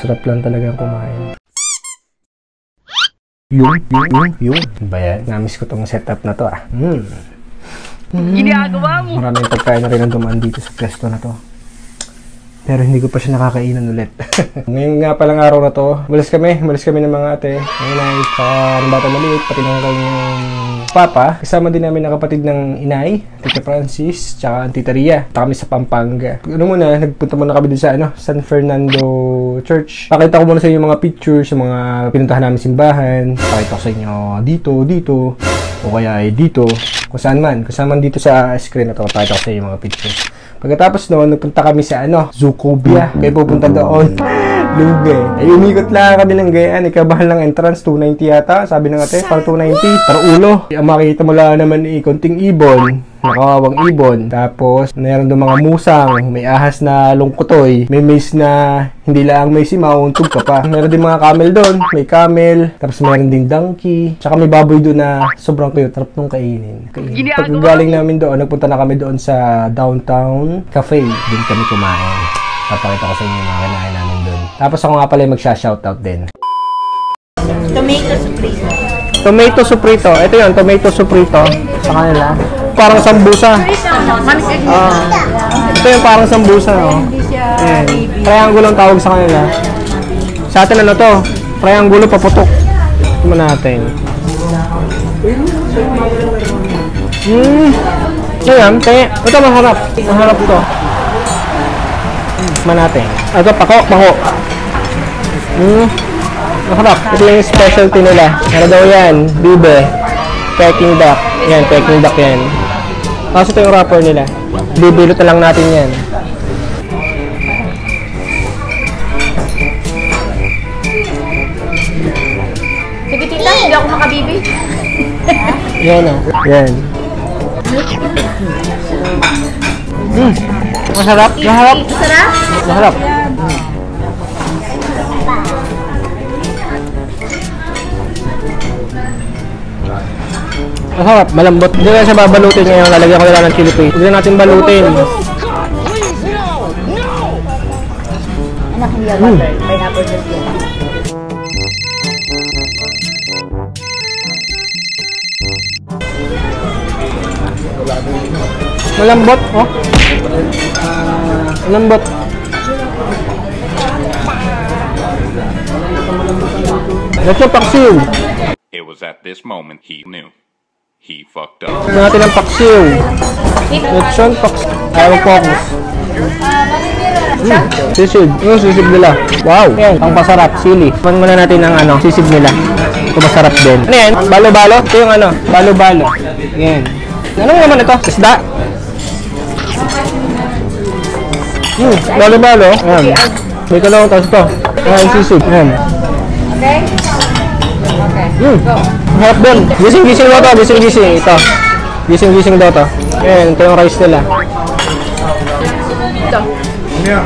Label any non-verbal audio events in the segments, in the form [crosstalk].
Sarap lang talaga kumain. Yung, yung, yung, yung. Ba yan? Namiss ko tong setup na to ah. Mm. Ginagawa mo. Maraming pagkain na rin ang dumaan dito sa pwesto na to. Pero hindi ko pa siya nakakainan ulit. [laughs] Ngayon nga palang araw na to, malis kami, malis kami ng mga ate. Ngayon ay sa ng bata maliit, pati ng kanyang papa. Kasama din namin ang kapatid ng inay, Tita Francis, tsaka ang Tita Ria. Punta kami sa Pampanga. Ano muna, nagpunta muna kami dun sa ano, San Fernando Church. Pakita ko muna sa inyo mga pictures, yung mga pinuntahan namin simbahan. Pakita ko sa inyo dito, dito, o kaya ay dito, kung saan man, kung saan man dito sa screen na to, pakita ko sa inyo yung mga pictures. Pagkatapos noon, nagpunta kami sa ano, Zucobia. Kaya pupunta doon. [laughs] Lugay. Ay, umikot lang kami ng gayaan. Ikabahal ng entrance, 290 yata. Sabi ng ate, para 290. Para ulo. Ang makikita mo lang naman eh, konting ibon. Nakawawang ibon. Tapos, meron doon mga musang. May ahas na lungkutoy. May maze na hindi lang may simaw, untog ka pa. Meron din mga camel doon. May camel. Tapos meron din donkey. Tsaka may baboy doon na sobrang cute. Tarap nung kainin. kainin. Pag galing namin doon, nagpunta na kami doon sa downtown cafe. Doon kami kumain. Papakita ko sa inyo yung mga kinain namin doon. Tapos ako nga pala yung magsha-shoutout din. Tomato supreme. Tomato suprito. Ito yun, tomato suprito. Sa kanila. Parang sambusa. Ah. ito yung parang sambusa, oh. Ayan. Triangulo ang tawag sa kanila. Sa atin ano to? Triangulo paputok. Ito mo natin. Hmm. Ito yan, te. Ito masarap. Masarap to. Tikman natin. Ito, pako, pako. Hmm. Masarap. Ito yung specialty nila. Ano daw yan? Bibe. Peking duck. Yan, peking duck yan. Tapos ito yung wrapper nila. Bibilot na lang natin yan. Sige tita, hindi ako makabibi. Yan o. Yan. Hmm. Masarap. Masarap. Sarap? Masarap. Masarap, malambot. Hindi na siya babalutin ngayon. Lalagyan ko nila ng chili paste. Hindi na natin balutin. Anak, hindi ako Mm. pineapple juice yan. Malambot, oh. Malambot. Ito paksiw. It was at this moment he knew. He fucked up. Tignan natin ang paksiw. Lechon paksiw. Ayaw focus. Mm, sisig. Yung sisig nila. Wow. Yan, ang pasarap. Sili. Pan muna natin ang ano, sisig nila. Ito masarap din. Ano yan? Balo-balo? Ito yung ano, balo-balo. Yan. Ano naman ito? Isda? Hmm, balo-balo. Yan. May kalawang tapos ito. Yan, sisig. Yan. Okay? Okay. Hmm. Harap din. Gising-gising daw to. Gising-gising. Ito. Gising-gising daw to. Yan, ito yung rice nila. Ito. Ano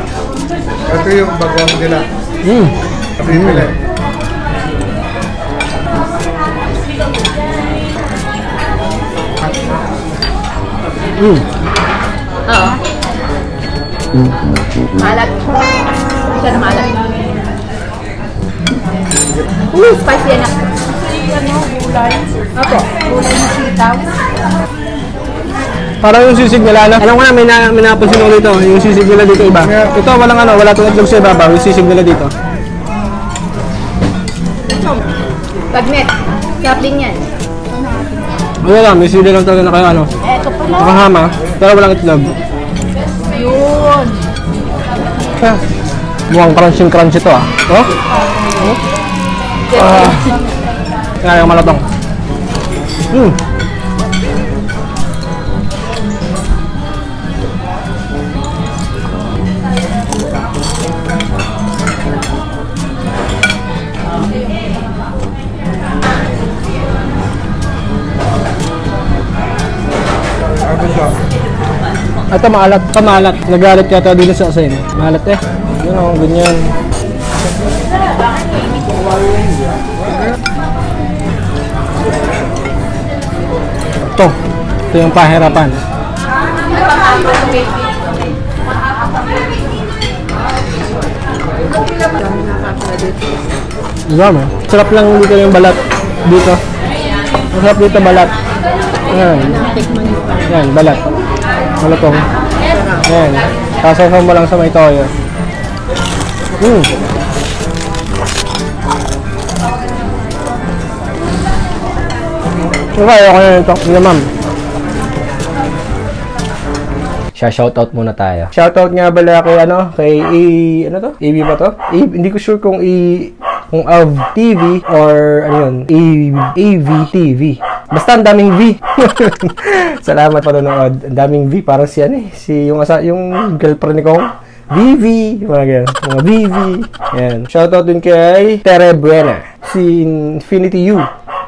Ito yung bagong nila. Hmm. Pipili. Hmm. Oo. Malat. Hindi siya na malat. Ooh, spicy yan. Ano? Opo. Gulay na sitaw. Parang yung sisig nila, ano? Alam ko na, may, na, may napansin ko dito. Yung sisig nila dito iba. Ito, walang ano, wala itong itlog sa ibabaw. Yung sisig nila dito. Bagnet. Sarap din yan. Wala lang, may sili lang talaga na kayo, ano. Eto pala. Nakahama, pero walang itlog. Yun. Ah, mukhang crunching crunch ito, ah. Oh? Ah. Kaya yung malutong. Hmm. Ito maalat, ito maalat. Nagalit yata dito sa asin. Maalat eh. Yun o, ganyan. Ito. Ito yung pahirapan. Mo? Sarap lang dito yung balat. Dito. Masarap dito balat. Yan. Tikman niyo pa. Yan, balat. Malutong. Yan. Sasasaw mo lang sa may toyo. Hmm. Okay, na ito. Hindi ma'am. Siya, shoutout muna tayo. Shoutout nga pala kay ano, kay A, ano to? AB ba to? A, hindi ko sure kung A, kung AV TV or ano yun, A, AV TV. Basta ang daming V. [laughs] Salamat pa nanood. Ang daming V. Parang si ano eh, si yung, asa, yung girlfriend ni Kong. VV, mga ganyan. Mga VV. Yan. Shoutout din kay Tere Buena. Si Infinity U.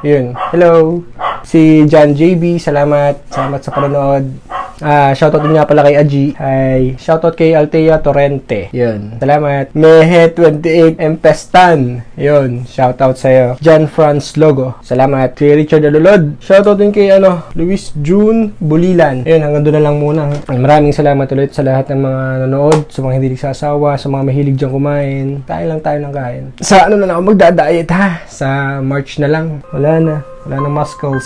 Yun. Hello. Si John JB, salamat. Salamat sa panonood. Ah, shoutout din nga pala kay Aji. Hi. Shoutout kay Altea Torrente. Yun. Salamat. Mehe28 Empestan. Yun. Shoutout sa'yo. John Franz Logo. Salamat. Kay Richard Alulod. Shoutout din kay ano, Luis June Bulilan. Yun, hanggang doon na lang muna. Maraming salamat ulit sa lahat ng mga nanood, sa mga hindi nagsasawa, sa mga mahilig dyan kumain. Kain lang tayo ng kain. Sa ano na lang ako magda-diet ha? Sa March na lang. Wala na. Wala na muscles.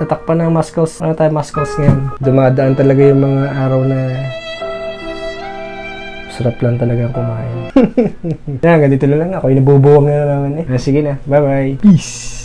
Tatakpan ng muscles. Ano tayo muscles ngayon? Dumadaan talaga yung mga araw na sarap lang talaga kumain. [laughs] Yan, ganito na lang ako. Inabubuwang na naman eh. Ah, sige na. Bye-bye. Peace.